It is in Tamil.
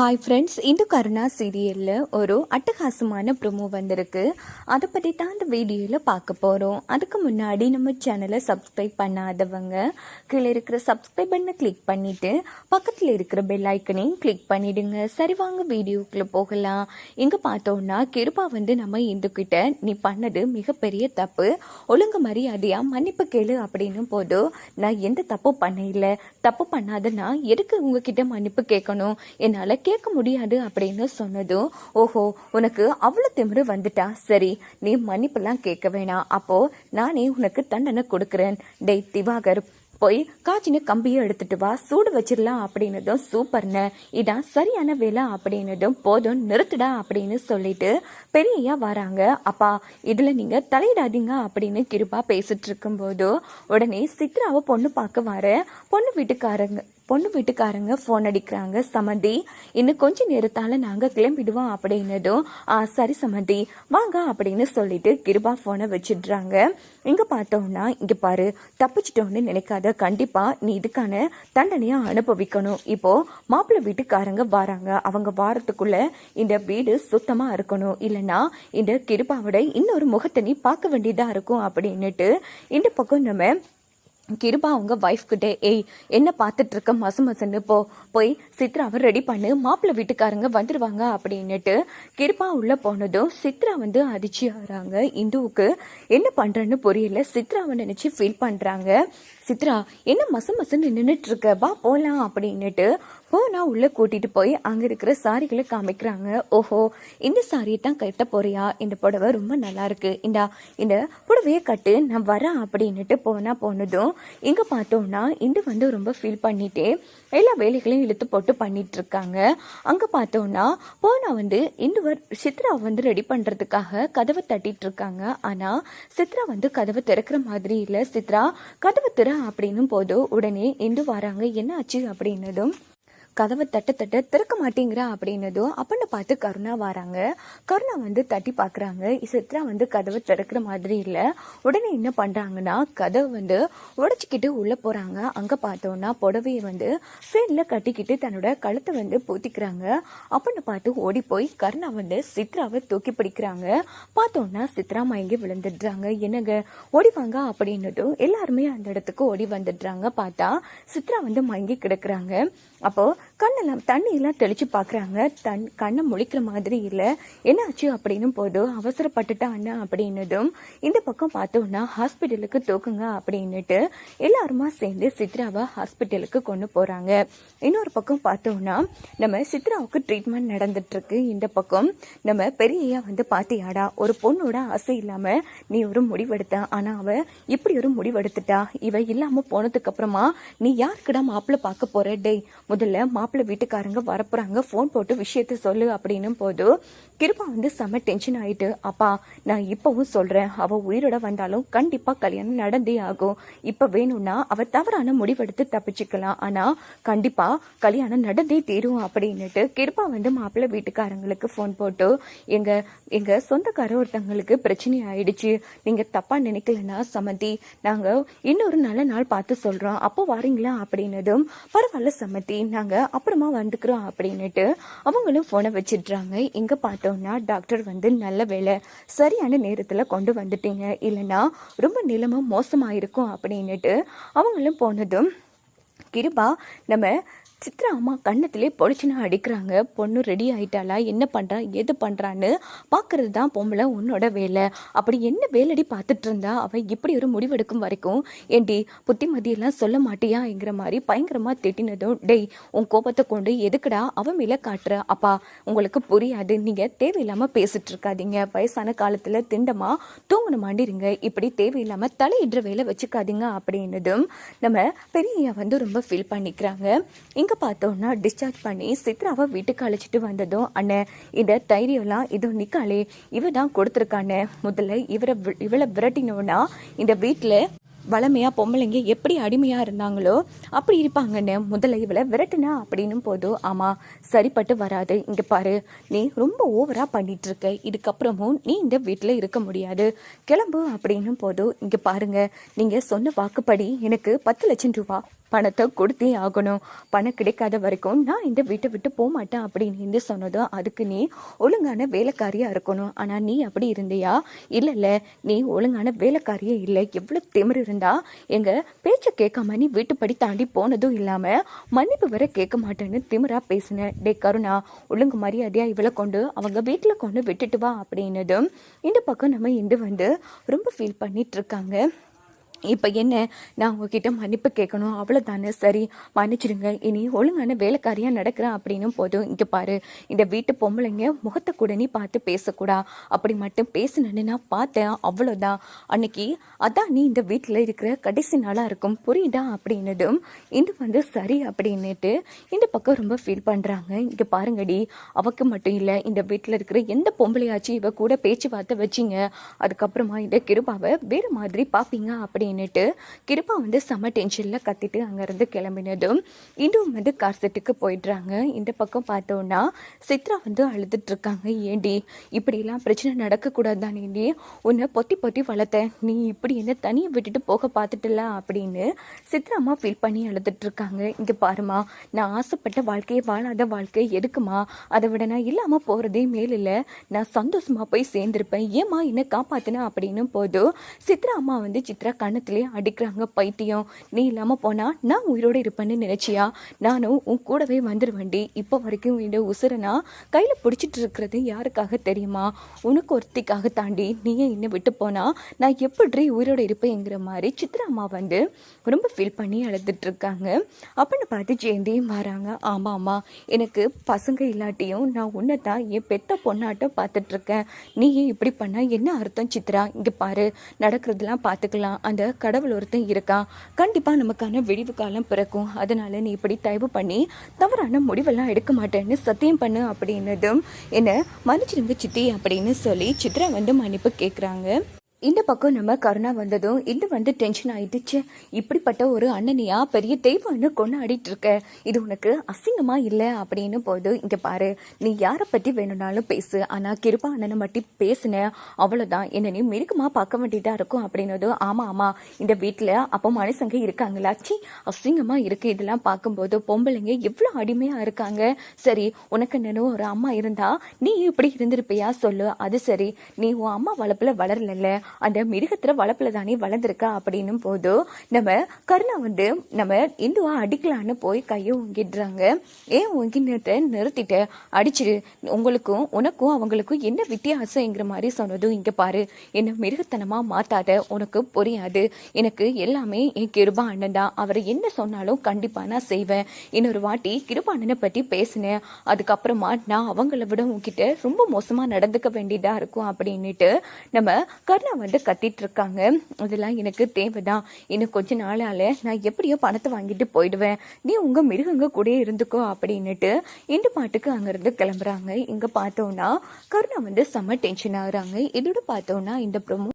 ஹாய் ஃப்ரெண்ட்ஸ் இந்து கருணா சீரியலில் ஒரு அட்டகாசமான ப்ரோமோ வந்திருக்கு. அதை பற்றி தான் அந்த வீடியோவில் பார்க்க போகிறோம் அதுக்கு முன்னாடி நம்ம சேனலை சப்ஸ்கிரைப் பண்ணாதவங்க கீழே இருக்கிற சப்ஸ்கிரைப் பண்ணை கிளிக் பண்ணிவிட்டு பக்கத்தில் இருக்கிற பெல் ஐக்கனையும் கிளிக் பண்ணிவிடுங்க சரி வாங்க வீடியோக்குள்ளே போகலாம். இங்கே பார்த்தோன்னா கிருபா வந்து நம்ம இந்துக்கிட்ட நீ பண்ணது மிகப்பெரிய தப்பு. ஒழுங்கு மரியாதையாக மன்னிப்பு கேளு அப்படின்னு போதும் நான் எந்த தப்பும் பண்ண இல்லை தப்பு பண்ணாத நான் எதுக்கு உங்ககிட்ட மன்னிப்பு கேட்கணும்? என்னால் கேட்க முடியாது அப்படின்னு சொன்னதும் ஓஹோ உனக்கு அவ்வளோ திமிரு வந்துட்டா? சரி நீ மன்னிப்பெல்லாம் கேட்க வேணாம். அப்போ நானே உனக்கு தண்டனை கொடுக்குறேன். டேய் திவாகர் போய் காய்ச்சின கம்பியை எடுத்துட்டு வா. சூடு வச்சிடலாம் அப்படின்னதும் சூப்பர்னு. இதான் சரியான வேலை அப்படின்னதும் போதும் நிறுத்துடா அப்படின்னு சொல்லிட்டு பெரியயா வராங்க. அப்பா இதுல நீங்க தலையிடாதீங்க அப்படின்னு கிருபா பேசிட்டு இருக்கும்போது உடனே சித்ராவை பொண்ணு பார்க்க வர பொண்ணு வீட்டுக்காரங்க பொண்ணு வீட்டுக்காரங்க ஃபோன் அடிக்கிறாங்க. சமந்தி இன்னும் கொஞ்ச நேரத்தால் நாங்கள் கிளம்பிடுவோம் அப்படின்னதும் ஆ சரி சமந்தி வாங்க அப்படின்னு சொல்லிட்டு கிருபா ஃபோனை வச்சிடுறாங்க. இங்கே பார்த்தோம்னா இங்கே பாரு தப்பிச்சிட்டோன்னு நினைக்காத கண்டிப்பாக நீ இதுக்கான தண்டனையை அனுபவிக்கணும். இப்போ மாப்பிள்ளை வீட்டுக்காரங்க வராங்க. அவங்க வாரத்துக்குள்ள இந்த வீடு சுத்தமாக இருக்கணும். இல்லைன்னா இந்த கிருபாவோட இன்னொரு முகத்தை நீ பார்க்க வேண்டியதாக இருக்கும் அப்படின்னுட்டு இந்த பக்கம் நம்ம கிருபா அவங்க ஒய்ஃப் கிட்டே ஏய் என்ன பார்த்துட்டு இருக்க மசு மசுன்னு போ போய் சித்ராவை ரெடி பண்ணு மாப்பிள்ளை வீட்டுக்காரங்க வந்துடுவாங்க அப்படின்னுட்டு கிருபா உள்ளே போனதும் சித்ரா வந்து அதிர்ச்சி ஆகிறாங்க. இந்துவுக்கு என்ன பண்ணுறேன்னு புரியல. சித்ராவை நினச்சி ஃபீல் பண்ணுறாங்க சித்ரா என்ன மசு மசுன்னு நின்றுட்டு இருக்க வா அப்படின்னுட்டு போனா உள்ளே கூட்டிட்டு போய் அங்கே இருக்கிற சாரிகளை காமிக்கிறாங்க. ஓஹோ இந்த சாரியை தான் கட்ட போறியா? இந்த புடவை ரொம்ப நல்லா இருக்கு. இந்தா இந்த புடவையை கட்டு நான் வரேன் அப்படின்னுட்டு போனா போனதும் இங்கே பார்த்தோம்னா இந்து வந்து ரொம்ப ஃபீல் பண்ணிட்டே எல்லா வேலைகளையும் இழுத்து போட்டு பண்ணிட்டு இருக்காங்க. அங்கே பார்த்தோம்னா போனா வந்து இந்து சித்ரா வந்து ரெடி பண்றதுக்காக கதவை தட்டிட்டு இருக்காங்க. ஆனா சித்ரா வந்து கதவை திறக்கிற மாதிரி இல்லை. சித்ரா கதவை திற அப்படின்னும் போது உடனே இந்து வராங்க. என்ன ஆச்சு அப்படின்னதும் கதவை தட்ட தட்ட திறக்க மாட்டேங்கிறா அப்படின்னதும் அப்படின்னு பார்த்து கருணா வராங்க. கருணா வந்து தட்டி பார்க்குறாங்க. சித்ரா வந்து கதவை திறக்கிற மாதிரி இல்லை. உடனே என்ன பண்ணுறாங்கன்னா கதவை வந்து உடச்சிக்கிட்டு உள்ளே போகிறாங்க அங்கே பார்த்தோன்னா புடவையை வந்து ஃப்ரெண்டில் கட்டிக்கிட்டு தன்னோட கழுத்தை வந்து பூத்திக்கிறாங்க. அப்படின்னு பார்த்து ஓடி போய் கருணா வந்து சித்ராவை தூக்கி பிடிக்கிறாங்க. பார்த்தோன்னா சித்ரா மயங்கி விழுந்துடுறாங்க. என்னங்க? ஓடி வாங்க அப்படின்னதும் எல்லாருமே அந்த இடத்துக்கு ஓடி வந்துடுறாங்க. பார்த்தா சித்ரா வந்து மயங்கி கிடக்குறாங்க. அப்போ கண்ணெல்லாம் தண்ணியெல்லாம் தெளித்து தெளிச்சு பாக்குறாங்க. தன் கண்ணை முழிக்கிற மாதிரி இல்லை. என்னாச்சு அப்படின்னும் போது அவசரப்பட்டுட்டா அண்ணா அப்படின்னதும் இந்த பக்கம் பார்த்தோன்னா ஹாஸ்பிட்டலுக்கு தூக்குங்க அப்படின்னுட்டு எல்லாருமா சேர்ந்து சித்ராவை ஹாஸ்பிட்டலுக்கு கொண்டு போகிறாங்க இன்னொரு பக்கம் பார்த்தோம்னா நம்ம சித்ராவுக்கு ட்ரீட்மெண்ட் நடந்துட்டுருக்கு. இந்த பக்கம் நம்ம பெரியையா வந்து பார்த்தியாடா ஒரு பொண்ணோட ஆசை இல்லாமல் நீ ஒரு முடிவெடுத்த. ஆனால் அவள் இப்படி ஒரு முடிவெடுத்துட்டா. இவ இல்லாமல் போனதுக்கப்புறமா நீ யாருக்குடா மாப்பிள்ளை பார்க்க போகிற டேய் முதல்ல மாப்பிள்ளை மாப்பிள்ளை வீட்டுக்காரங்க வரப்போறாங்க. ஃபோன் போட்டு விஷயத்த சொல்லு அப்படின்னும் போது கிருபா வந்து செம்ம டென்ஷன் ஆயிட்டு அப்பா நான் இப்பவும் சொல்றேன். அவ உயிரோட வந்தாலும் கண்டிப்பா கல்யாணம் நடந்தே ஆகும். இப்ப வேணும்னா அவ தவறான முடிவெடுத்து தப்பிச்சுக்கலாம். ஆனா கண்டிப்பா கல்யாணம் நடந்தே தீரும் அப்படின்னுட்டு கிருபா வந்து மாப்பிள்ளை வீட்டுக்காரங்களுக்கு ஃபோன் போட்டு எங்க எங்க சொந்தக்கார ஒருத்தவங்களுக்கு பிரச்சனை ஆயிடுச்சு. நீங்க தப்பா நினைக்கலன்னா சமந்தி நாங்க இன்னொரு நல்ல நாள் பார்த்து சொல்றோம். அப்போ வரீங்களா? அப்படின்னதும் பரவாயில்ல சமந்தி. நாங்க அப்புறமா வந்துக்கிறோம் அப்படின்னுட்டு அவங்களும் ஃபோனை வச்சிடுறாங்க. இங்கே பார்த்தோம்னா டாக்டர் வந்து நல்ல வேலை சரியான நேரத்தில் கொண்டு வந்துட்டீங்க. இல்லைன்னா ரொம்ப நிலம மோசமாக இருக்கும் அப்படின்னுட்டு அவங்களும் போனதும் கிருபா நம்ம சித்ரா அம்மா கண்ணத்திலே பொழிச்சுன்னு அடிக்கிறாங்க. பொண்ணு ரெடி ஆயிட்டாளா? என்ன பண்ணுறா எது பண்ணுறான்னு பார்க்கறது தான் பொம்பளை உன்னோட வேலை. அப்படி என்ன வேலடி பார்த்துட்டு இருந்தா? அவள் இப்படி ஒரு முடிவெடுக்கும் வரைக்கும் ஏண்டி புத்திமதியெல்லாம் சொல்ல மாட்டியாங்கிற மாதிரி பயங்கரமாக திட்டினதும் டெய் உன் கோபத்தை கொண்டு எதுக்குடா அவன் மேலே காட்டுற? அப்பா உங்களுக்கு புரியாது. நீங்கள் தேவையில்லாமல் பேசிட்டு இருக்காதீங்க. வயசான காலத்தில் திண்டமாக தூங்கணும் மாண்டிருங்க. இப்படி தேவையில்லாமல் தலையிடுற வேலை வச்சுக்காதீங்க. அப்படின்னதும் நம்ம பெரிய வந்து ரொம்ப ஃபீல் பண்ணிக்கிறாங்க. இங்கே பார்த்தோம்னா டிஸ்சார்ஜ் பண்ணி சித்ராவை வீட்டுக்கு அழைச்சிட்டு வந்ததும் அண்ணன் இந்த தைரியம்லாம் இதோ நிற்காளே இவ தான் கொடுத்துருக்கானே. முதல்ல இவரை இவளை விரட்டினோன்னா இந்த வீட்டில் வளமையாக பொம்பளைங்க எப்படி அடிமையாக இருந்தாங்களோ அப்படி இருப்பாங்கன்னு முதல்ல இவளை விரட்டுனா அப்படின்னும் போதும் ஆமாம் சரிப்பட்டு வராது. இங்கே பாரு நீ ரொம்ப ஓவராக பண்ணிட்டு இருக்க இதுக்கப்புறமும் நீ இந்த வீட்டில் இருக்க முடியாது. கிளம்பு அப்படின்னும் போதும் இங்கே பாருங்க நீங்கள் சொன்ன வாக்குப்படி எனக்கு பத்து லட்சம் ரூபா. பணத்தை கொடுத்தே ஆகணும். பணம் கிடைக்காத வரைக்கும் நான் இந்த வீட்டை விட்டு போக மாட்டேன் அப்படின்னு இருந்து சொன்னதும் அதுக்கு நீ ஒழுங்கான வேலைக்காரியாக இருக்கணும். ஆனால் நீ அப்படி இருந்தியா? இல்லை இல்லை நீ ஒழுங்கான வேலைக்காரியே இல்லை. எவ்வளோ திமிர் இருந்தா? எங்கள் பேச்சை கேட்காம நீ வீட்டுப்படி தாண்டி போனதும் இல்லாமல் மன்னிப்பு வர கேட்க மாட்டேன்னு திமிரா பேசினேன் டே கருணா ஒழுங்கு மரியாதையாக இவளை கொண்டு அவங்க வீட்டில் கொண்டு விட்டுட்டு வா அப்படின்னதும் இந்த பக்கம் நம்ம இந்து வந்து ரொம்ப ஃபீல் பண்ணிகிட்ருக்காங்க இருக்காங்க. இப்போ என்ன? நான் உங்ககிட்ட மன்னிப்பு கேட்கணும். அவ்வளோதானே சரி மன்னிச்சிடுங்க. இனி ஒழுங்கான வேலைக்காரியாக நடக்கிறேன் அப்படின்னும் போதும் இங்கே பாரு. இந்த வீட்டு பொம்பளைங்க முகத்தை கூட நீ பார்த்து பேசக்கூடா. அப்படி மட்டும் பேசினேன்னு நான் பார்த்தேன். அவ்வளோதான் அன்னைக்கு அதான் நீ இந்த வீட்டில் இருக்கிற கடைசி நாளாக இருக்கும். புரியுதா? அப்படின்னதும் இது வந்து சரி அப்படின்னுட்டு இந்த பக்கம் ரொம்ப ஃபீல் பண்ணுறாங்க இங்கே பாருங்கடி அவக்கு மட்டும் இல்லை இந்த வீட்டில் இருக்கிற எந்த பொம்பளையாச்சும் இவ கூட பேச்சுவார்த்தை வச்சிங்க. அதுக்கப்புறமா இந்த கிருபாவை வேறு மாதிரி பார்ப்பீங்க அப்படின்னு அப்படின்னுட்டு கிருபா வந்து செம்ம டென்ஷனில் கத்திட்டு அங்கேருந்து கிளம்பினதும் இன்னும் வந்து கார் செட்டுக்கு போயிடுறாங்க. இந்த பக்கம் பார்த்தோன்னா சித்ரா வந்து அழுதுட்டு இருக்காங்க ஏண்டி இப்படிலாம் பிரச்சனை நடக்கக்கூடாது தானேண்டி உன்னை பொத்தி பொத்தி வளர்த்தேன். நீ இப்படி என்ன தனியை விட்டுட்டு போக பார்த்துட்டல அப்படின்னு சித்ரா அம்மா ஃபீல் பண்ணி அழுதுட்டு இருக்காங்க இங்கே பாருமா நான் ஆசைப்பட்ட வாழ்க்கையை வாழாத வாழ்க்கை எதுக்குமா அதை விட நான் இல்லாமல் போகிறதே மேல் நான் சந்தோஷமா போய் சேர்ந்துருப்பேன். ஏம்மா என்ன காப்பாத்தின அப்படின்னு போதும் சித்ரா அம்மா வந்து சித்ரா கண்ணு கண்ணத்திலே அடிக்கிறாங்க பைத்தியம். நீ இல்லாமல் போனால் நான் உயிரோடு இருப்பேன்னு நினச்சியா? நானும் உன் கூடவே வந்துடுவேண்டி இப்போ வரைக்கும் இந்த உசுரனா கையில் பிடிச்சிட்டு இருக்கிறது யாருக்காக தெரியுமா? உனக்கு ஒருத்திக்காக தாண்டி நீயே இன்னும் விட்டு போனால் நான் எப்படி உயிரோடு இருப்பேங்கிற மாதிரி சித்ரா அம்மா வந்து ரொம்ப ஃபீல் பண்ணி அழுதுட்டுருக்காங்க அப்படின்னு பார்த்து ஜெயந்தியும் வராங்க. ஆமாம் ஆமாம் எனக்கு பசங்க இல்லாட்டியும் நான் உன்னை தான் என் பெத்த பொண்ணாட்டம் பார்த்துட்ருக்கேன் நீ நீயே இப்படி பண்ணால் என்ன அர்த்தம் சித்ரா? இங்கே பாரு நடக்கிறதெல்லாம் பார்த்துக்கலாம். அந்த கடவுள் ஒருத்தன் இருக்கான் கண்டிப்பாக நமக்கான விடிவு காலம் பிறக்கும். அதனால் நீ இப்படி தயவு பண்ணி தவறான முடிவெல்லாம் எடுக்க மாட்டேன்னு சத்தியம் பண்ணு அப்படின்னதும் என்ன மன்னிச்சிருங்க சித்தி அப்படின்னு சொல்லி சித்ரா வந்து மன்னிப்பு கேட்குறாங்க இந்த பக்கம் நம்ம கருணா வந்ததும் இது வந்து டென்ஷன் ஆயிடுச்சு. இப்படிப்பட்ட ஒரு அண்ணனையா பெரிய தெய்வம்னு கொண்டாடிட்டு இருக்க. இது உனக்கு அசிங்கமா இல்லை அப்படின்னு போது இங்க பாரு நீ யாரை பத்தி வேணும்னாலும் பேசு. ஆனா கிருபா அண்ணனை மட்டும் பேசுன அவ்வளவுதான். என்ன நீ மிருகமா பார்க்க வேண்டியதா இருக்கும் அப்படின்னதும் ஆமா ஆமா. இந்த வீட்டுல அப்போ மனுஷங்க இருக்காங்களா? சி அசிங்கமா இருக்கு. இதெல்லாம் பார்க்கும்போது பொம்பளைங்க எவ்வளவு அடிமையா இருக்காங்க. சரி உனக்கு என்னன்னு ஒரு அம்மா இருந்தா நீ இப்படி இருந்திருப்பியா? சொல்லு. அது சரி. நீ உன் அம்மா வளர்ப்புல வளரல அந்த மிருகத்துல வளர்ப்புல தானே வளர்ந்துருக்கா அப்படின்னும் போது நம்ம கருணா வந்து நம்ம இந்துவா அடிக்கலான்னு போய் கையை ஓங்கிடுறாங்க. ஏன் ஓங்கிட்டு நிறுத்திட்ட அடிச்சிடு உங்களுக்கும் உனக்கும் அவங்களுக்கும் என்ன வித்தியாசங்கிற மாதிரி சொன்னதும் இங்க பாரு. என்ன மிருகத்தனமா மாத்தாத உனக்கு புரியாது. எனக்கு எல்லாமே என் கிருபா அண்ணன் தான். அவரை என்ன சொன்னாலும் கண்டிப்பா நான் செய்வேன். இன்னொரு வாட்டி கிருபா அண்ணனை பத்தி பேசினேன். அதுக்கப்புறமா நான் அவங்கள விட உங்ககிட்ட ரொம்ப மோசமா நடந்துக்க வேண்டியதா இருக்கும் அப்படின்னுட்டு நம்ம கருணா வந்து கத்திட்டு இருக்காங்க அதெல்லாம் எனக்கு தேவைதான். இன்னும் கொஞ்ச நாளால நான் எப்படியோ பணத்தை வாங்கிட்டு போயிடுவேன். நீ உங்க மிருகங்க கூட இருந்துக்கோ அப்படின்னுட்டு இந்த பாட்டுக்கு அங்கிருந்து கிளம்புறாங்க. இங்க பார்த்தோம்னா கருணா வந்து செம்ம டென்ஷன் ஆகுறாங்க. இதோட பார்த்தோம்னா இந்த ப்ரொமோ